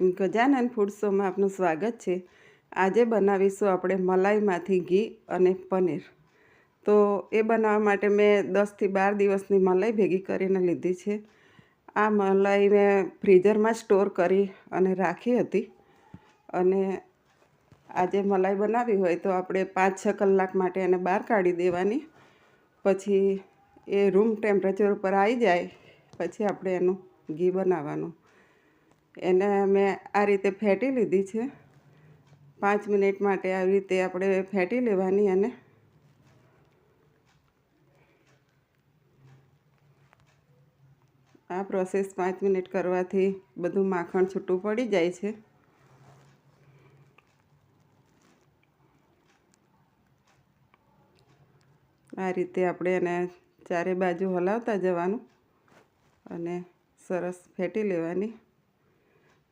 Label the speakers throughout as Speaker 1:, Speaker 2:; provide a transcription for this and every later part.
Speaker 1: Gajanan food શોમાં આપનું સ્વાગત છે. આજે બનાવીશું આપણે મલાઈમાંથી ઘી અને પનીર. તો એ બનાવવા માટે મેં દસથી બાર દિવસની મલાઈ ભેગી કરીને લીધી છે. આ મલાઈ મેં ફ્રીઝરમાં સ્ટોર કરી અને રાખી હતી. અને આજે મલાઈ બનાવી હોય તો આપણે પાંચ છ કલાક માટે એને બહાર કાઢી દેવાની. પછી એ રૂમ ટેમ્પરેચર ઉપર આવી જાય, પછી આપણે એનું ઘી બનાવવાનું. એને મેં આ રીતે ફેટી લીધી છે. પાંચ મિનિટ માટે આવી રીતે આપણે ફેટી લેવાની અને આ પ્રોસેસ પાંચ મિનિટ કરવાથી બધું માખણ છૂટું પડી જાય છે. આ રીતે આપણે એને ચારે બાજુ હલાવતા જવાનું અને સરસ ફેટી લેવાની.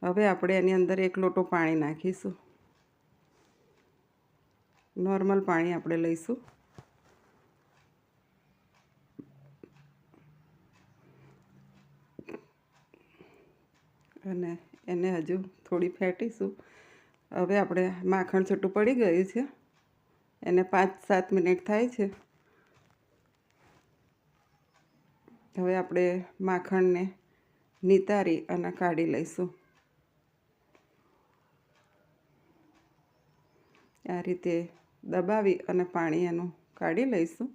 Speaker 1: હવે આપણે એની અંદર એક લોટો પાણી નાખીશું. નોર્મલ પાણી આપણે લઈશું. અને એને હજુ થોડી ફેટીશું. હવે આપણે માખણ છૂટું પડી ગયું છે. એને પાંચ સાત મિનિટ થાય છે. હવે આપણે માખણને નિતારી અને કાઢી લઈશું. આ રીતે દબાવી અને પાણી એનું કાઢી લઈશું.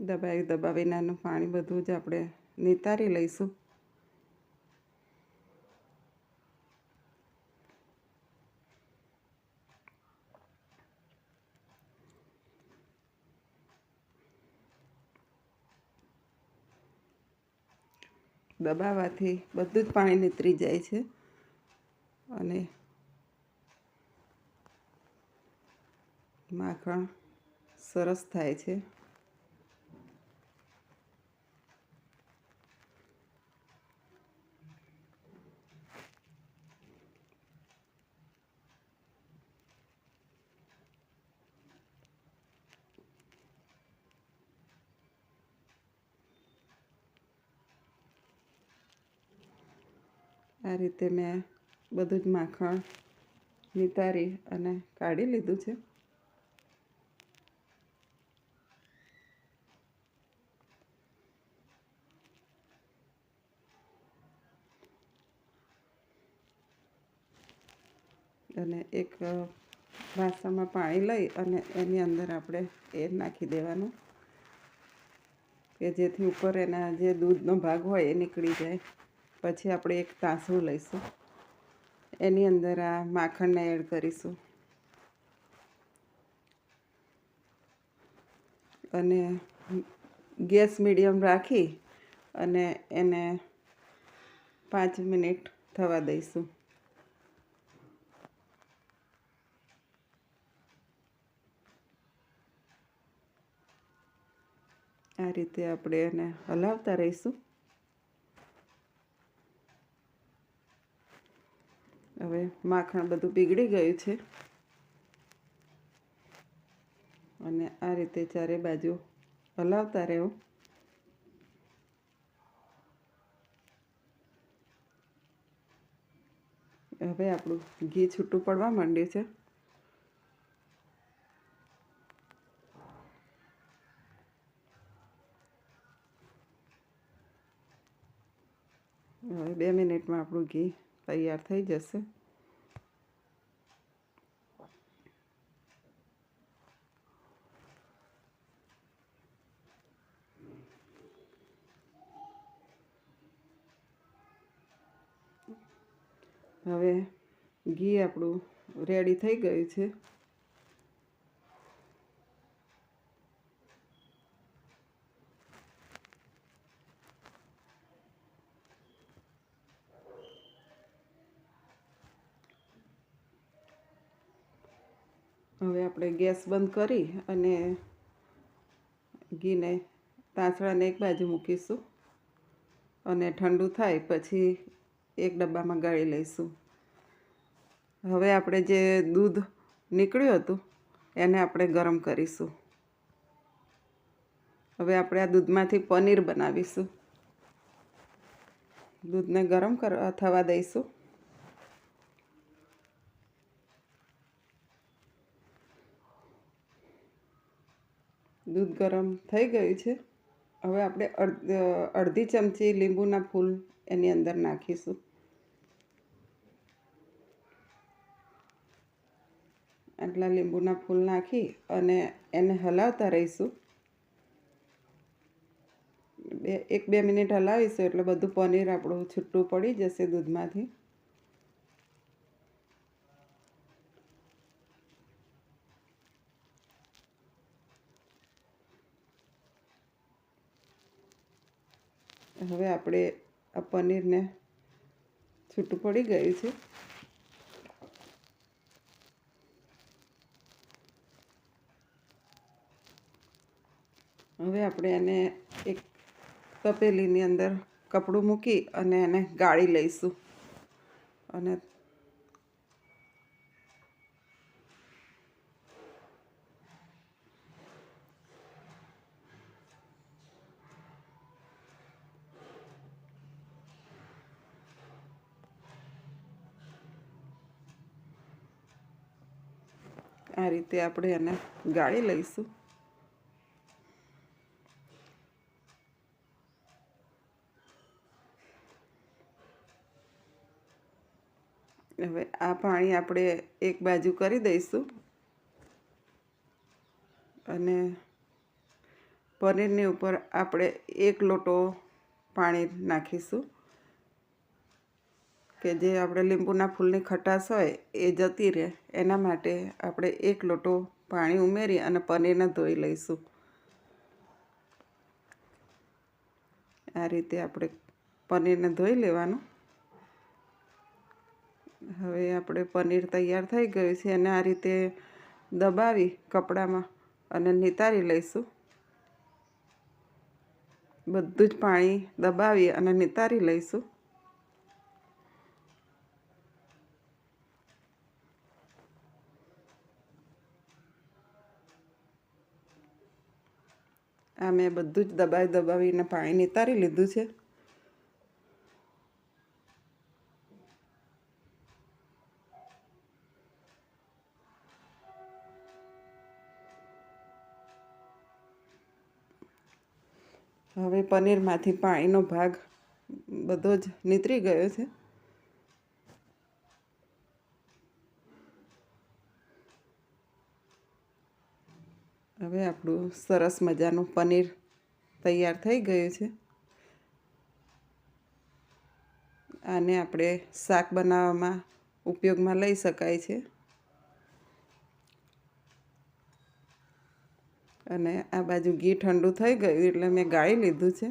Speaker 1: દબાવી દબાવીને એનું પાણી બધું જ આપણે નિતારી લઈશું. દબાવવાથી બધું જ પાણી નીતરી જાય છે. અને માખણ સરસ થાય છે. આ રીતે મેં બધું જ માખણ નિતારી અને કાઢી લીધું છે. અને એક વાસણમાં પાણી લઈ અને એની અંદર આપણે એ નાખી દેવાનું કે જેથી ઉપર એના જે દૂધનો ભાગ હોય એ નીકળી જાય. પછી આપણે એક તાસું લઈશું. એની અંદર આ માખણને એડ કરીશું. અને ગેસ મીડિયમ રાખી અને એને પાંચ મિનિટ થવા દઈશું. આ રીતે આપણે એને હલાવતા રહીશું. હવે માખણ બધું પીગળી ગયું છે. અને આ રીતે ચારે બાજુ હલાવતા રહેવું. હવે આપણું ઘી છૂટું પડવા માંડ્યું છે. હવે બે મિનિટમાં આપણું ઘી તૈયાર થઈ જશે. હવે ઘી આપણું રેડી થઈ ગયું છે. હવે આપણે ગેસ બંધ કરી અને ઘીને તાંસળાને એક બાજુ મૂકીશું અને ઠંડુ થાય પછી એક ડબ્બામાં ગાળી લઈશું. હવે આપણે જે દૂધ નીકળ્યું હતું એને આપણે ગરમ કરીશું. હવે આપણે આ દૂધમાંથી પનીર બનાવીશું. દૂધને ગરમ કરવા થવા દઈશું. દૂધ ગરમ થઈ ગયું છે. હવે આપણે અડધી ચમચી લીંબુના ફૂલ એની અંદર નાખીશું. આટલા લીંબુના ફૂલ નાખી અને એને હલાવતા રહીશું. બે, એક બે મિનિટ હલાવીશું એટલે બધું પનીર આપણું છૂટું પડી જશે દૂધમાંથી. હવે આપણે આ પનીરને છૂટું પડી ગયું છે. હવે આપણે એને એક તપેલીની અંદર કપડું મૂકી અને એને ગાળી લઈશું. અને આ રીતે આપણે એને ગાળી લઈશું. હવે આ પાણી આપણે એક બાજુ કરી દઈશું. અને પનીરની ઉપર આપણે એક લોટો પાણી નાખીશું. કે જે આપણે લીંબુના ફૂલની ખટાશ હોય એ જતી રહે. એના માટે આપણે એક લોટો પાણી ઉમેરી અને પનીરને ધોઈ લઈશું. આ રીતે આપણે પનીરને ધોઈ લેવાનું. હવે આપણે પનીર તૈયાર થઈ ગયું છે અને આ રીતે દબાવી કપડામાં અને નિતારી લઈશું. બધું જ પાણી દબાવી અને નિતારી લઈશું. આ મેં બધું જ દબાવી દબાવીને પાણી નિતારી લીધું છે. હવે પનીરમાંથી પાણીનો ભાગ બધો જ નીતરી ગયો છે. હવે આપણું સરસ મજાનું પનીર તૈયાર થઈ ગયું છે. આને આપણે શાક બનાવવામાં ઉપયોગમાં લઈ શકાય છે. અને આ બાજુ ઘી ઠંડુ થઈ ગયું એટલે મેં ગાળી લીધું છે.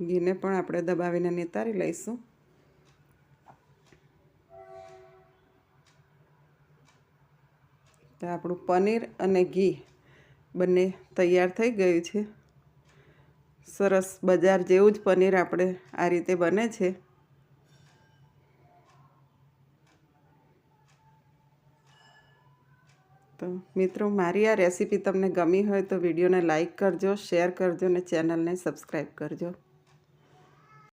Speaker 1: ઘીને પણ આપણે દબાવીને નિતારી લઈશું. તો આપણું પનીર અને ઘી બંને તૈયાર થઈ ગયું છે. સરસ બજાર જેવું જ પનીર આપણે આ રીતે બને છે. તો મિત્રો, મારી આ રેસીપી તમને ગમી હોય તો વિડીયોને લાઇક કરજો, શેર કરજો અને ચેનલને સબસ્ક્રાઈબ કરજો.